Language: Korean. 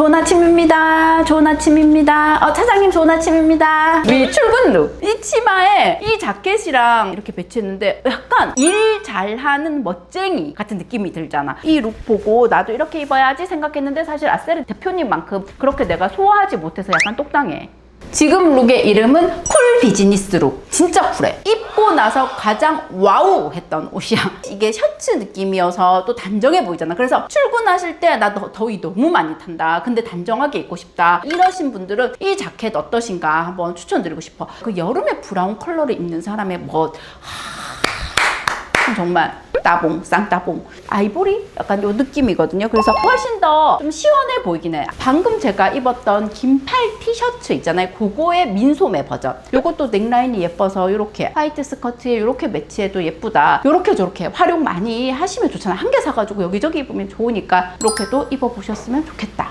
좋은 아침입니다. 좋은 아침입니다. 어, 차장님 좋은 아침입니다. 우리 출근 룩. 이 치마에 이 자켓이랑 이렇게 배치했는데 약간 일 잘하는 멋쟁이 같은 느낌이 들잖아. 이 룩 보고 나도 이렇게 입어야지 생각했는데 사실 아세르 대표님만큼 그렇게 내가 소화하지 못해서 약간 똑당해. 지금 룩의 이름은 쿨 비즈니스 룩. 진짜 쿨해. 입고 나서 가장 와우 했던 옷이야. 이게 셔츠 느낌이어서 또 단정해 보이잖아. 그래서 출근하실 때 나 더위 너무 많이 탄다. 근데 단정하게 입고 싶다. 이러신 분들은 이 자켓 어떠신가 한번 추천드리고 싶어. 그 여름에 브라운 컬러를 입는 사람의 멋. 정말 따봉 쌍따봉. 아이보리? 약간 요 느낌이거든요. 그래서 훨씬 더 좀 시원해 보이긴 해요. 방금 제가 입었던 긴팔 티셔츠 있잖아요. 그거의 민소매 버전. 요것도 넥라인이 예뻐서 이렇게 화이트 스커트에 이렇게 매치해도 예쁘다. 요렇게 저렇게 활용 많이 하시면 좋잖아요. 한 개 사가지고 여기저기 입으면 좋으니까 이렇게도 입어보셨으면 좋겠다